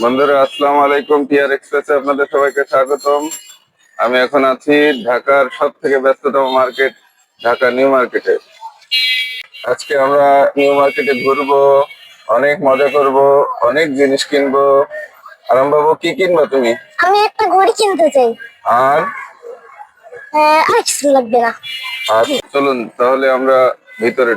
বন্ধুরা আসসালামু আলাইকুম। টিআর এক্সপ্রেসে আপনাদের সবাইকে স্বাগতম। আমি এখন আছি ঢাকার সব থেকে ব্যস্ততম মার্কেট ঢাকা নিউ মার্কেটে। আজকে আমরা নিউ মার্কেটে ঘুরবো অনেক মজা করব অনেক জিনিস কিনবো। আরাম বাবু কি কিনবা তুমি? আমি একটা ঘড়ি কিনতে চাই। আর? আহ, আর কিছু লাগবে না। আর চলুন তাহলে আমরা ভিতরে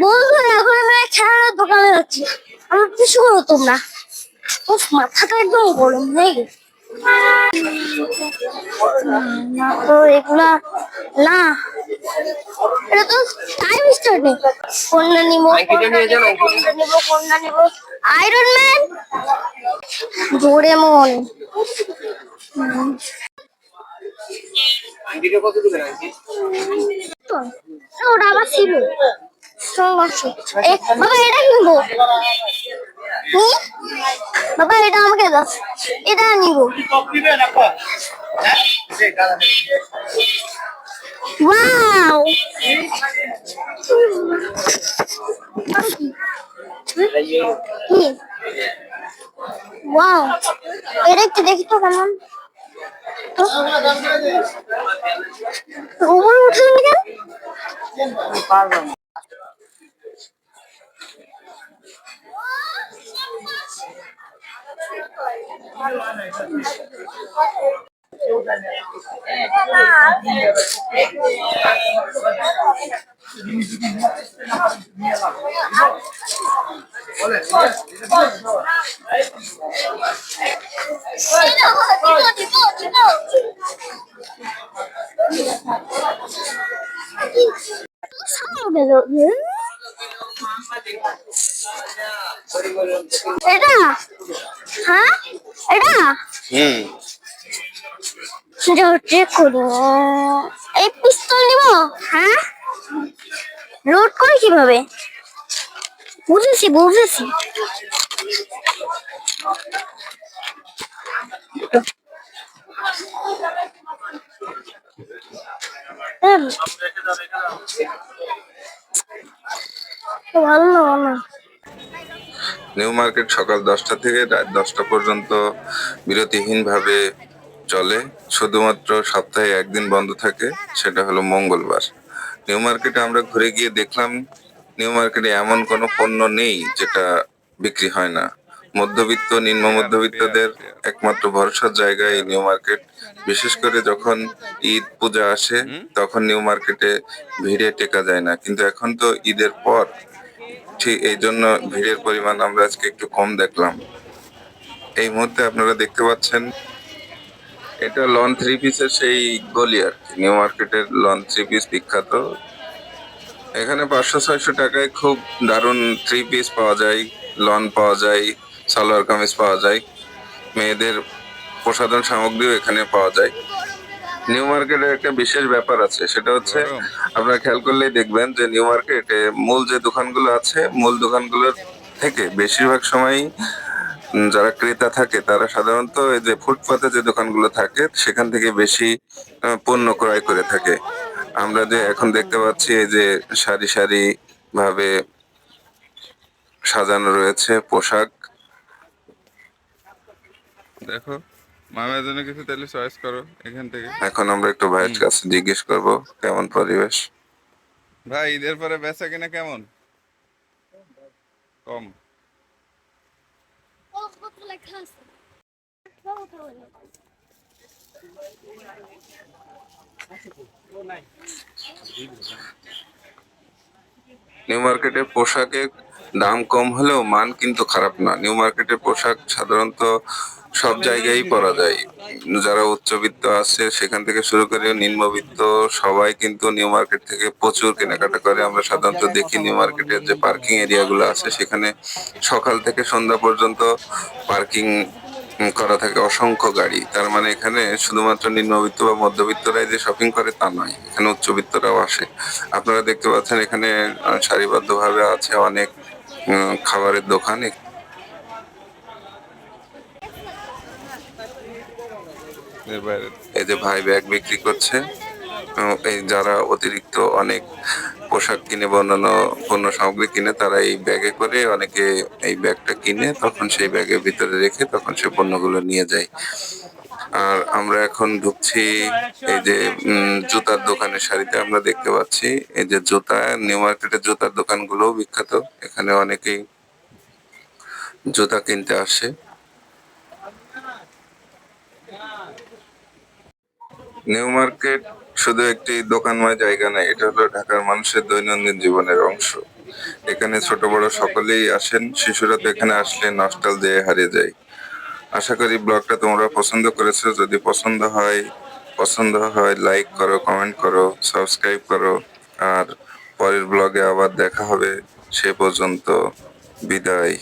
বন্ধু এখন আমি খেলার দোকানে যাচ্ছি। আমার কিছু করো তোমরা। উফ মাথাটা একদম গরম হয়ে গেছে না তো এগুলা না। এটা তো টাইম স্টার্ট নেই। কোনটা নিবো কোনটা নিবো কোনটা নিবো কোনটা নিবো। আয়রন ম্যান ডোরেমন তো, ওটা আবার ছিল। বাবা, এটা কিনবো কি? বাবা, এটা আমাকে দাও। এটা নিব। কি? ওয়াও! এটা একটু দেখি কেমন। উপরে উঠলেন কেন এটা হ্যাঁ এটা হুম চেক করি এই পিস্তল নিব হ্যাঁ লোড করে কীভাবে বুঝেছি বুঝেছি ভালো ভালো নিউ মার্কেট সকাল দশটা থেকে রাত দশটা পর্যন্ত বিরতিহীনভাবে চলে। শুধুমাত্র সপ্তাহে একদিন বন্ধ থাকে সেটা হলো মঙ্গলবার। নিউ মার্কেটে আমরা ঘুরে গিয়ে দেখলাম নিউ মার্কেটে এমন কোনো পণ্য নেই যেটা বিক্রি হয় না। মধ্যবিত্ত নিম্ন মধ্যবিত্তদের একমাত্র ভরসার জায়গা এই নিউ মার্কেট বিশেষ করে যখন ঈদ পূজা আসে তখন নিউ মার্কেটে ভিড়ে টেকা যায় না। কিন্তু এখন তো ঈদের পর ঠিক এই জন্য ভিড়ের পরিমাণ আমরা আজকে একটু কম দেখলাম। এই মুহূর্তে আপনারা দেখতে পাচ্ছেন, এটা লন থ্রি পিসের সেই গলি আর কি, নিউ মার্কেটের লন থ্রি পিস বিখ্যাত। এখানে পাঁচশো ছয়শো টাকায় খুব দারুণ থ্রি পিস পাওয়া যায়, লন পাওয়া যায়, সালোয়ার কামিজ পাওয়া যায়, মেয়েদের প্রসাধন সামগ্রীও এখানে পাওয়া যায়। নিউ মার্কেটের একটা বিশেষ ব্যাপার আছে সেটা হচ্ছে আপনারা খেয়াল করলেই দেখবেন যে নিউ মার্কেটে মূল যে দোকানগুলো আছে মূল দোকানগুলোর থেকে বেশিরভাগ সময়ই যারা ক্রেতা থাকে তারা সাধারণত এই যে ফুটপাতে যে দোকানগুলো থাকে সেখান থেকে বেশি পণ্য ক্রয় করে থাকে। আমরা যে এখন দেখতে পাচ্ছি এই যে সারি সারি ভাবে সাজানো রয়েছে পোশাক। দেখো। মামার জন্য কিছু তাহলে চয়েস করো এখান থেকে। এখন আমরা একটু ভাইয়ের কাছে জিজ্ঞেস করব কেমন পরিবেশ? ভাই ঈদের পরে বেচা কিনা কেমন? কম। নিউ মার্কেটে পোশাকের দাম কম হলেও মান কিন্তু খারাপ না। নিউ মার্কেটের পোশাক সাধারণত সব জায়গায় পরা যায়। যারা উচ্চবিত্ত আছে, সেখান থেকে শুরু করে নিম্নবিত্ত সবাই কিন্তু নিউ মার্কেট থেকে প্রচুর কেনাকাটা করে। আমরা সাধারণত দেখি নিউ মার্কেটের যে পার্কিং এরিয়াগুলো আছে, সেখানে সকাল থেকে সন্ধ্যা পর্যন্ত পার্কিং করা থাকে অসংখ্য গাড়ি। তার মানে এখানে শুধুমাত্র নিম্নবিত্ত বা মধ্যবিত্তরাই যে শপিং করে তা নয়, এখানে উচ্চবিত্তরাও আসে। আপনারা দেখতে পাচ্ছেন এখানে সারিবদ্ধভাবে আছে অনেক খাবারের দোকান। এই যে ভাই ব্যাগ বিক্রি করছে। এই যারা অতিরিক্ত অনেক পোশাক কিনে বা পণ্য সামগ্রী কিনে, তারা এই ব্যাগে করে অনেকে এই ব্যাগটা কিনে, তখন সেই ব্যাগের ভিতরে রেখে তখন সে পণ্যগুলো নিয়ে যায়। আর আমরা এখন ঢুকছি এই যে জুতার দোকানের শাড়িতে আমরা দেখতে পাচ্ছি। এই যে জুতা নিউ মার্কেটের জুতার দোকানগুলো বিখ্যাত। এখানে অনেকেই জুতা কিনতে আসে। নিউ মার্কেট শুধু একটি দোকানময় জায়গা নয়, এটা হলো ঢাকার মানুষের দৈনন্দিন জীবনের অংশ। এখানে ছোট বড় সকলেই আসেন, শিশুরা তো এখানে আসলে নস্টাল দিয়ে হারিয়ে যায়। আশা করি ব্লগটা তোমরা পছন্দ করেছ। যদি পছন্দ হয় পছন্দ হয় লাইক করো কমেন্ট করো সাবস্ক্রাইব করো। আর পরের ব্লগে আবার দেখা হবে। সে পর্যন্ত বিদায়।